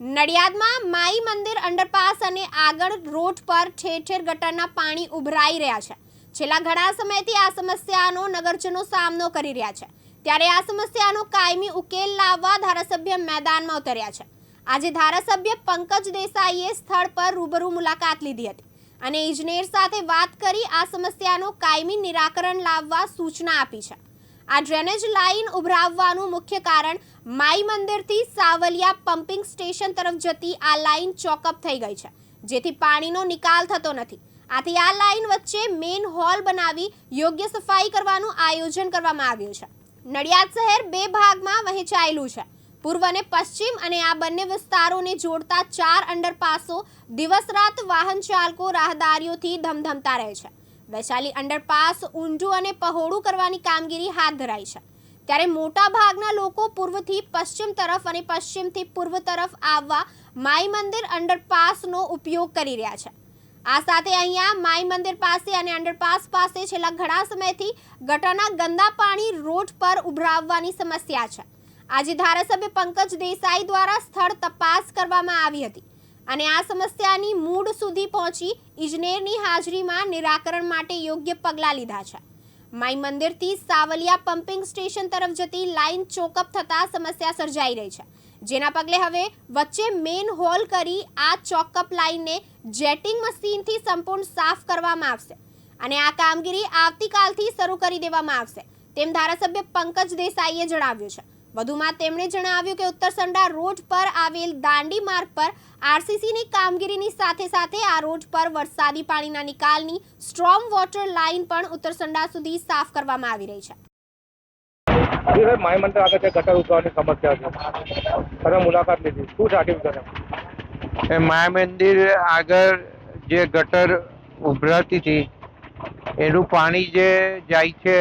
નડિયાદમાં માઈ મંદિર અંડરપાસ અને આગળ રોડ પર ઠેર ગટરના પાણી ઉભરાઈ રહ્યા છે. છેલ્લા ઘણા સમયથી આ સમસ્યાનો નગરજનો સામનો કરી રહ્યા છે. ત્યારે આ સમસ્યાનો કાયમી ઉકેલ લાવવા ધારાસભ્ય મેદાનમાં ઉતર્યા છે. આજે ધારાસભ્ય પંકજ દેસાઈએ સ્થળ પર રૂબરૂ મુલાકાત લીધી હતી અને ઇજનેર સાથે વાત કરી આ સમસ્યાનો કાયમી નિરાકરણ લાવવા સૂચના આપી છે. આ ડ્રેનેજ લાઇન ઉભરાવવાનું મુખ્ય કારણ માઈ મંદિરથી સાવલિયા પમ્પિંગ સ્ટેશન તરફ જતી આ લાઇન ચોકઅપ થઈ ગઈ છે, જેથી પાણીનો નિકાલ થતો નથી. આથી આ લાઇન વચ્ચે મેઇન હોલ બનાવી યોગ્ય સફાઈ કરવાનું આયોજન કરવામાં આવ્યું છે. નડિયાદ શહેર બે ભાગમાં વહેંચાયેલું છે. પૂર્વ અને પશ્ચિમ અને આ બંને વિસ્તારોને જોડતા ચાર અંડરપાસો દિવસ રાત વાહન ચાલકો રાહદારીઓથી ધમધમતા રહે છે. વૈશાલી અંડરપાસ ઊંડું અને પહોળું કરવાની કામગીરી હાથ ધરાઈ છે. ત્યારે મોટા ભાગના લોકો પૂર્વથી પશ્ચિમ તરફ અને પશ્ચિમથી પૂર્વ તરફ આવવા માઈ મંદિર અંડરપાસનો ઉપયોગ કરી રહ્યા છે. આ સાથે અહીંયા માઈ મંદિર પાસે અને અંડરપાસ પાસે છેલ્લા ઘણા સમયથી ગટરના ગંદા પાણી રોડ પર ઉભરાવવાની સમસ્યા છે. આજે ધારાસભ્ય પંકજ દેસાઈ દ્વારા સ્થળ તપાસ કરવામાં આવી હતી. અને આ સમસ્યાની મૂળ સુધી પહોંચી ઇજનેરની હાજરીમાં નિરાકરણ માટે યોગ્ય પગલાં લીધા છે. માઈ મંદિરથી સાવલિયા પમ્પિંગ સ્ટેશન તરફ જતી લાઇન ચોકઅપ થતાં સમસ્યા સર્જાઈ રહી છે. જેના પગલે હવે વચ્ચે મેન હોલ કરી આ ચોકઅપ લાઇનને જેટિંગ મશીનથી સંપૂર્ણ સાફ કરવામાં આવશે અને આ કામગીરી આવતીકાલથી શરૂ કરી દેવામાં આવશે. તેમ ધારાસભ્ય પંકજ દેસાઈએ જણાવ્યું છે. વધુમાં તેમણે જણાવ્યું કે ઉત્તરસંડા રોડ પર આવેલ દાંડી માર્ગ પર આરસીસીની કામગીરીની સાથે સાથે આ રોડ પર વરસાદી પાણીના નિકાલની સ્ટ્રોમ વોટર લાઇન પણ ઉત્તરસંડા સુધી સાફ કરવામાં આવી રહી છે. જી સાહેબ માય મંદિર આગળ છે ગટર ઉભરાવાની સમસ્યા છે. તમે મુલાકાત લીધી. શું સાટિફિકેટ એ માયા મંદિર આગળ જે ગટર ઉભરાતી હતી એનું પાણી જે જાય છે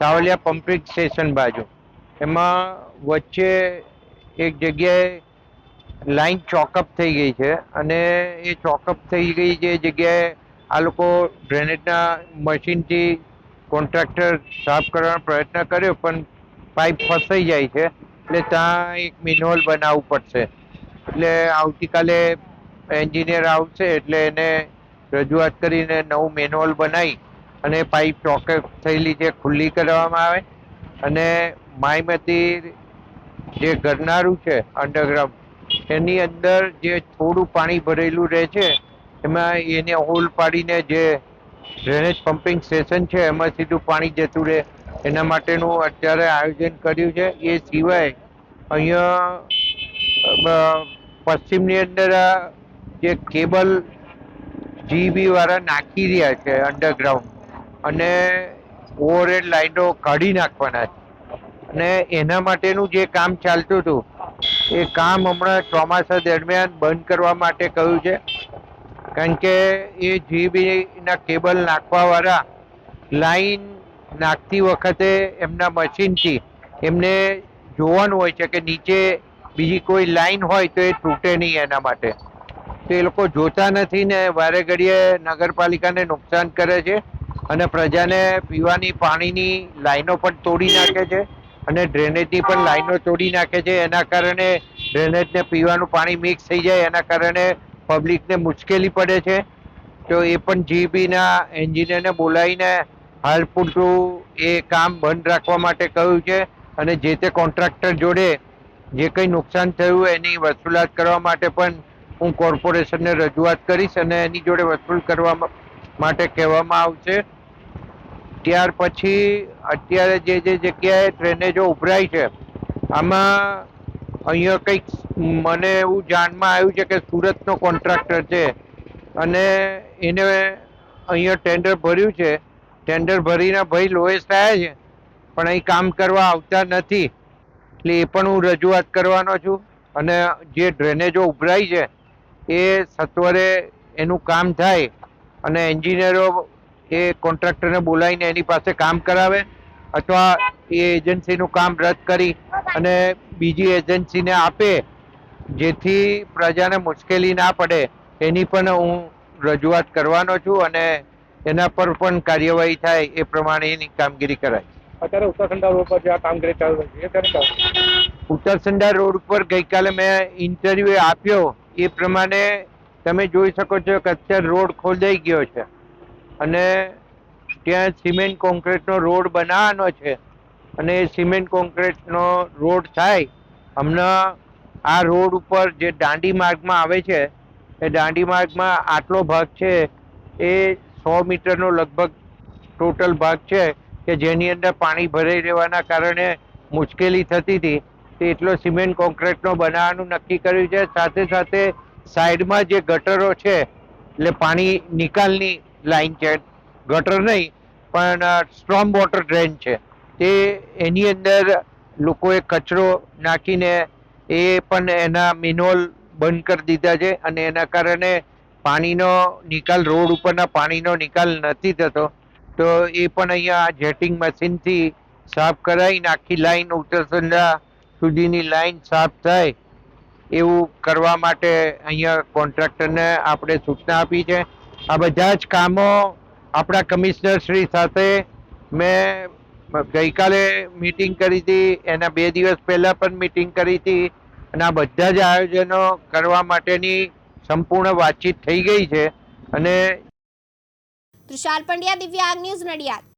સાવલિયા પમ્પિંગ સ્ટેશન બાજુ. એમાં વચ્ચે એક જગ્યાએ લાઈન ચોકઅપ થઈ ગઈ છે અને એ ચોકઅપ થઈ ગઈ જે જગ્યાએ આ લોકો ડ્રેનેજના મશીનથી કોન્ટ્રાક્ટર સાફ કરવાનો પ્રયત્ન કર્યો, પણ પાઇપ ફસાઈ જાય છે એટલે ત્યાં એક મિનહોલ બનાવવું પડશે. એટલે આવતીકાલે એન્જિનિયર આવશે એટલે એને રજૂઆત કરીને નવું મેન્યુઅલ બનાવી અને પાઇપ ચોકઅપ થયેલી છે ખુલ્લી કરવામાં આવે અને માય મંદિર જે ગરનારું છે અંડરગ્રાઉન્ડ એની અંદર જે થોડું પાણી ભરેલું રહે છે, એમાં એને હોલ પાડીને જે ડ્રેનેજ પમ્પિંગ સ્ટેશન છે, એમાં સીધું પાણી જતું રહે. એના માટેનું અત્યારે આયોજન કર્યું છે. એ સિવાય અહીંયા પશ્ચિમની અંદર જે કેબલ જીબી વાળા નાખી રહ્યા છે અંડરગ્રાઉન્ડ અને ઓવરહેડ લાઈનો કાઢી નાખવાના છે. અને એના માટેનું જે કામ ચાલતું હતું, એ કામ હમણાં ચોમાસા દરમિયાન બંધ કરવા માટે કહ્યું છે. કારણ કે એ જીબીના કેબલ નાખવાવાળા લાઈન નાખતી વખતે એમના મશીનથી એમને જોવાનું હોય છે કે નીચે બીજી કોઈ લાઈન હોય તો એ તૂટે નહીં એના માટે. તો એ લોકો જોતા નથી ને વારે ઘડીએ નગરપાલિકાને નુકસાન કરે છે અને પ્રજાને પીવાની પાણીની લાઈનો પણ તોડી નાખે છે. અને ડ્રેનેજની પણ લાઈનો તોડી નાખે છે. એના કારણે ડ્રેનેજને પીવાનું પાણી મિક્સ થઈ જાય. એના કારણે પબ્લિકને મુશ્કેલી પડે છે. તો એ પણ જીબીના એન્જિનિયરને બોલાવીને હાલ પૂરતું એ કામ બંધ રાખવા માટે કહ્યું છે. અને જે તે કોન્ટ્રાક્ટર જોડે જે કંઈ નુકસાન થયું એની વસૂલાત કરવા માટે પણ હું કોર્પોરેશનને રજૂઆત કરીશ અને એની જોડે વસૂલ કરવા માટે કહેવામાં આવશે. ત્યાર પછી અત્યારે જે જે જગ્યાએ ડ્રેનેજો ઉભરાય છે, આમાં અહીંયા કંઈક મને એવું જાણમાં આવ્યું છે કે સુરતનો કોન્ટ્રાક્ટર છે અને એને અહીંયા ટેન્ડર ભર્યું છે. ટેન્ડર ભરીને ભાઈ લોએસ્ટ આવ્યા છે, પણ અહીં કામ કરવા આવતા નથી. એટલે એ પણ હું રજૂઆત કરવાનો છું અને જે ડ્રેનેજો ઉભરાય છે, એ સત્વરે એનું કામ થાય અને એન્જિનિયરો એ કોન્ટ્રાક્ટરને બોલાવીને એની પાસે કામ કરાવે અથવા એ એજન્સીનું કામ રદ કરી અને બીજી એજન્સીને આપે જેથી પ્રજાને મુશ્કેલી ના પડે. એની પણ હું રજૂઆત કરવાનો છું અને એના પર પણ કાર્યવાહી થાય એ પ્રમાણેની કામગીરી કરાય. અત્યારે ઉત્તરસંડા રોડ પર જે આ કામગીરી ચાલુ છે એ ઉત્તરસંડા રોડ ઉપર ગઈકાલે મેં ઇન્ટરવ્યુ આપ્યો. એ પ્રમાણે તમે જોઈ શકો છો કે અત્યારે રોડ ખોદાઈ ગયો છે. અને ત્યાં સિમેન્ટ કોન્ક્રીટનો રોડ બનાવવાનો છે. અને એ સિમેન્ટ કોન્ક્રીટનો રોડ થાય, હમણાં આ રોડ ઉપર જે દાંડી માર્ગમાં આવે છે, એ દાંડી માર્ગમાં આટલો ભાગ છે, એ સો મીટરનો લગભગ ટોટલ ભાગ છે, કે જેની અંદર પાણી ભરાઈ રહેવાના કારણે મુશ્કેલી થતી હતી. તે એટલો સિમેન્ટ કોન્ક્રીટનો બનાવવાનું નક્કી કર્યું છે. સાથે સાથે સાઈડમાં જે ગટરો છે, એટલે પાણી નિકાલની લાઈન છે ગટર નહીં, પણ સ્ટ્રોમ વોટર ડ્રેન છે. તે એની અંદર લોકોએ કચરો નાખીને એ પણ એના મિનોલ બંધ કરી દીધા છે અને એના કારણે પાણીનો નિકાલ, રોડ ઉપરના પાણીનો નિકાલ નથી થતો. તો એ પણ અહીંયા જેટિંગ મશીનથી સાફ કરાવીને આખી લાઈન ઉત્તરસંડા સુધીની લાઈન સાફ થાય એવું કરવા માટે અહીંયા કોન્ટ્રાક્ટરને આપણે સૂચના આપી છે. આ બધા જ કામો આપણા કમિશનર શ્રી સાથે મેં ગઈકાલે મીટિંગ કરી હતી. એના બે દિવસ પહેલાં પણ મીટિંગ કરી હતી. અને આ બધા જ આયોજનો કરવા માટેની સંપૂર્ણ વાતચીત થઈ ગઈ છે. અને તુષાર પંડ્યા, દિવ્યાંગ ન્યૂઝ નડિયાદ.